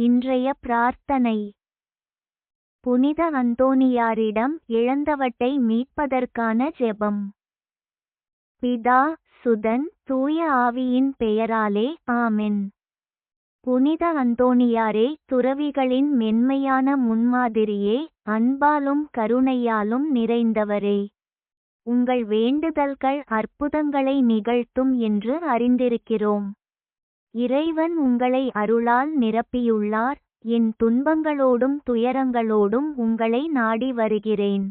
இன்றைய பிரார்த்தனை. புனித அந்தோனியாரிடம் இழந்தவற்றை மீட்பதற்கான ஜெபம். பிதா சுதன் தூய ஆவியின் பெயராலே ஆமென். புனித அந்தோனியாரே துறவிகளின் மென்மையான முன்மாதிரியே அன்பாலும் கருணையாலும் நிறைந்தவரே. உங்கள் வேண்டுதல்கள் அற்புதங்களை நிகழ்த்தும் என்று அறிந்திருக்கிறோம். இறைவன் உங்களை அருளால் நிரப்பியுள்ளார். என் துன்பங்களோடும் துயரங்களோடும் உங்களை நாடி வருகிறேன்.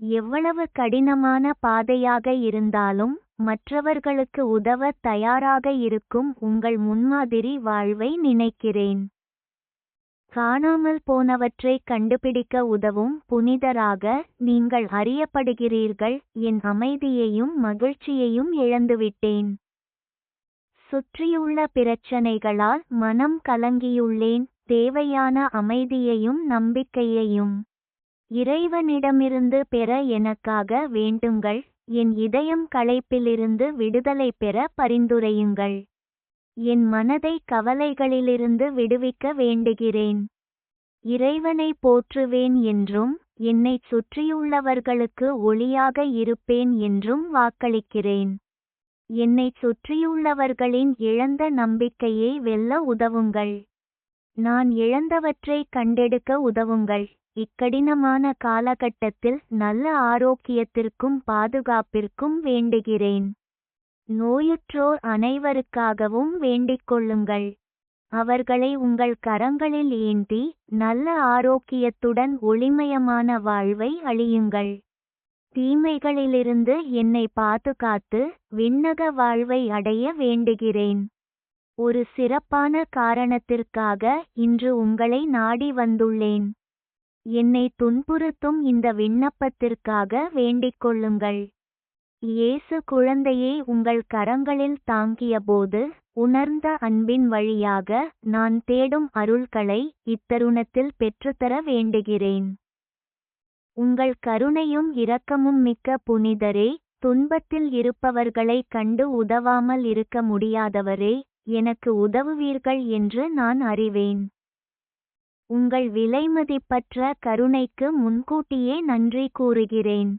எவ்வளவு கடினமான பாதையாக இருந்தாலும் மற்றவர்களுக்கு உதவ தயாராக இருக்கும் உங்கள் முன்மாதிரி வாழ்வை நினைக்கிறேன். காணாமல் போனவற்றை கண்டுபிடிக்க உதவும் புனிதராக நீங்கள் அறியப்படுகிறீர்கள். என் அமைதியையும் மகிழ்ச்சியையும் இழந்துவிட்டேன். சுற்றியுள்ள பிரச்சனைகளால் மனம் கலங்கியுள்ளேன். தேவையான அமைதியையும் நம்பிக்கையையும் இறைவனிடமிருந்து பெற எனக்காக வேண்டுங்கள். என் இதயம் களைப்பிலிருந்து விடுதலை பெற பரிந்துரையுங்கள். என் மனதை கவலைகளிலிருந்து விடுவிக்க வேண்டுகிறேன். இறைவனை போற்றுவேன் என்றும் என்னைச் சுற்றியுள்ளவர்களுக்கு ஒளியாக இருப்பேன் என்றும் வாக்களிக்கிறேன். என்னைச் சுற்றியுள்ளவர்களின் இழந்த நம்பிக்கையை வெல்ல உதவுங்கள். நான் இழந்தவற்றை கண்டெடுக்க உதவுங்கள். இக்கடினமான காலகட்டத்தில் நல்ல ஆரோக்கியத்திற்கும் பாதுகாப்பிற்கும் வேண்டுகிறேன். நோயுற்றோர் அனைவருக்காகவும் வேண்டிக் கொள்ளுங்கள். அவர்களை உங்கள் கரங்களில் ஏந்தி நல்ல ஆரோக்கியத்துடன் ஒளிமயமான வாழ்வை அழியுங்கள். தீமைகளிலிருந்து என்னை பாதுகாத்து விண்ணக வாழ்வை அடைய வேண்டுகிறேன். ஒரு சிறப்பான காரணத்திற்காக இன்று உங்களை நாடி வந்துள்ளேன். என்னை துன்புறுத்தும் இந்த விண்ணப்பத்திற்காக வேண்டிக் கொள்ளுங்கள். இயேசு குழந்தையை உங்கள் கரங்களில் தாங்கியபோது உணர்ந்த அன்பின் வழியாக நான் தேடும் அருள்களை இத்தருணத்தில் பெற்றுத்தர வேண்டுகிறேன். உங்கள் கருணையும் இரக்கமும் மிக்க புனிதரே துன்பத்தில் இருப்பவர்களை கண்டு உதவாமல் இருக்க முடியாதவரே எனக்கு உதவுவீர்கள் என்று நான் அறிவேன். உங்கள் விலைமதிப்பற்ற கருணைக்கு முன்கூட்டியே நன்றி கூறுகிறேன்.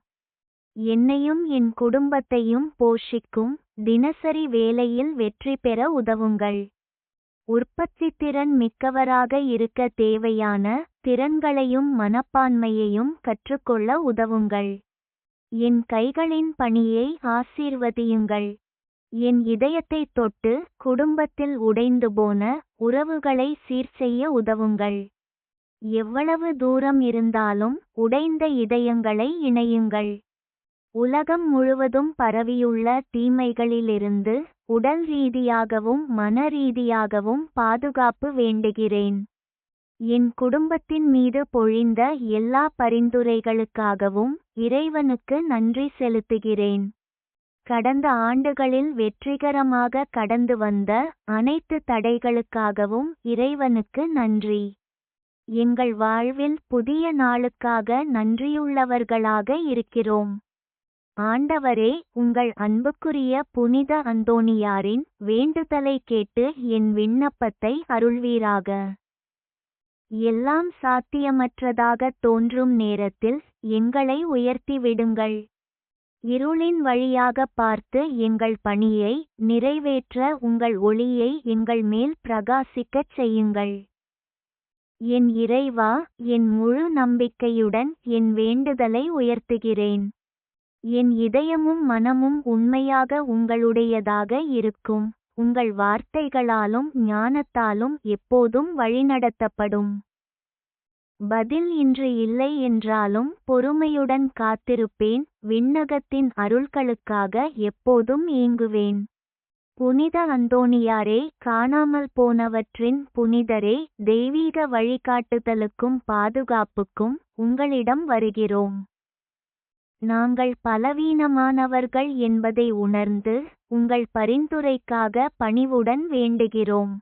என்னையும் என் குடும்பத்தையும் போஷிக்கும் தினசரி வேலையில் வெற்றி பெற உதவுங்கள். உற்பத்தி திறன் மிக்கவராக இருக்க தேவையான திறன்களையும் மனப்பான்மையையும் கற்றுக்கொள்ள உதவுங்கள். என் கைகளின் பணியை ஆசீர்வதியுங்கள். என் இதயத்தை தொட்டு குடும்பத்தில் உடைந்து போன உறவுகளை சீர்செய்ய உதவுங்கள். எவ்வளவு தூரம் இருந்தாலும் உடைந்த இதயங்களை இணையுங்கள். உலகம் முழுவதும் பரவியுள்ள தீமைகளிலிருந்து உடல் ரீதியாகவும் மன ரீதியாகவும் பாதுகாப்பு வேண்டுகிறேன். என் குடும்பத்தின் மீது பொழிந்த எல்லா பரிந்துரைகளுக்காகவும் இறைவனுக்கு நன்றி செலுத்துகிறேன். கடந்த ஆண்டுகளில் வெற்றிகரமாக கடந்து வந்த அனைத்து தடைகளுக்காகவும் இறைவனுக்கு நன்றி. எங்கள் வாழ்வில் புதிய நாளுக்காக நன்றியுள்ளவர்களாக இருக்கிறோம். ஆண்டவரே உங்கள் அன்புக்குரிய புனித அந்தோணியாரின் வேண்டுதலை கேட்டு என் விண்ணப்பத்தை அருள்வீராக. எல்லாம் சாத்தியமற்றதாக தோன்றும் நேரத்தில் எங்களை உயர்த்தி விடுங்கள். இருளின் வழியாக பார்த்து எங்கள் பணியை நிறைவேற்ற உங்கள் ஒளியை எங்கள் மேல் பிரகாசிக்கச் செய்யுங்கள். என் இறைவா என் முழு நம்பிக்கையுடன் என் வேண்டுதலை உயர்த்துகிறேன். என் இதயமும் மனமும் உண்மையாக உங்களுடையதாக இருக்கும். உங்கள் வார்த்தைகளாலும் ஞானத்தாலும் எப்போதும் வழிநடத்தப்படும். பதில் இன்று இல்லை என்றாலும் பொறுமையுடன் காத்திருப்பேன். விண்ணகத்தின் அருள்களுக்காக எப்போதும் ஏங்குவேன். புனித அந்தோணியாரே காணாமல் போனவற்றின் புனிதரே தெய்வீக வழிகாட்டுதலுக்கும் பாதுகாப்புக்கும் உங்களிடம் வருகிறோம். நாங்கள் பலவீனமானவர்கள் என்பதை உணர்ந்து உங்கள் பரிந்துரைக்காக பணிவுடன் வேண்டுகிறோம்.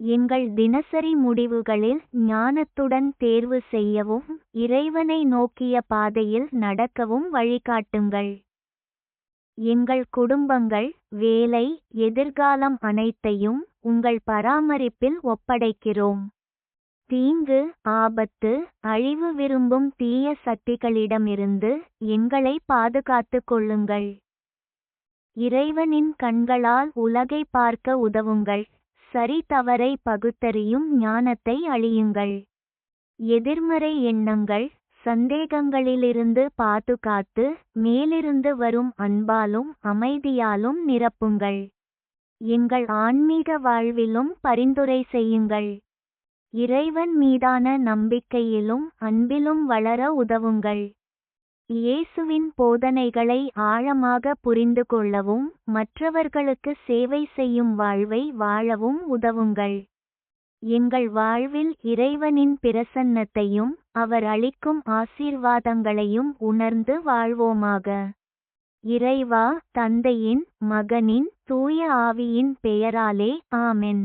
எங்கள் தினசரி முடிவுகளில் ஞானத்துடன் தேர்வு செய்யவும் இறைவனை நோக்கிய பாதையில் நடக்கவும் வழிகாட்டுங்கள். எங்கள் குடும்பங்கள் வேலை எதிர்காலம் அனைத்தையும் உங்கள் பராமரிப்பில் ஒப்படைக்கிறோம். தீங்கு ஆபத்து அழிவு விரும்பும் தீய சக்திகளிடமிருந்து எங்களை பாதுகாத்துக் கொள்ளுங்கள். இறைவனின் கண்களால் உலகை பார்க்க உதவுங்கள். சரி தவறை பகுத்தறியும் ஞானத்தை அழியுங்கள். எதிர்மறை எண்ணங்கள் சந்தேகங்களிலிருந்து பாதுகாத்து மேலிருந்து வரும் அன்பாலும் அமைதியாலும் நிரப்புங்கள். எங்கள் ஆன்மீக வாழ்விலும் பரிந்துரை செய்யுங்கள். இறைவன் மீதான நம்பிக்கையிலும் அன்பிலும் வளர உதவுங்கள். இயேசுவின் போதனைகளை ஆழமாக புரிந்து கொள்ளவும் மற்றவர்களுக்கு சேவை செய்யும் வாழ்வை வாழவும் உதவுங்கள். எங்கள் வாழ்வில் இறைவனின் பிரசன்னத்தையும் அவர் அளிக்கும் ஆசீர்வாதங்களையும் உணர்ந்து வாழ்வோமாக. இறைவா தந்தையின் மகனின் தூய ஆவியின் பெயராலே ஆமென்.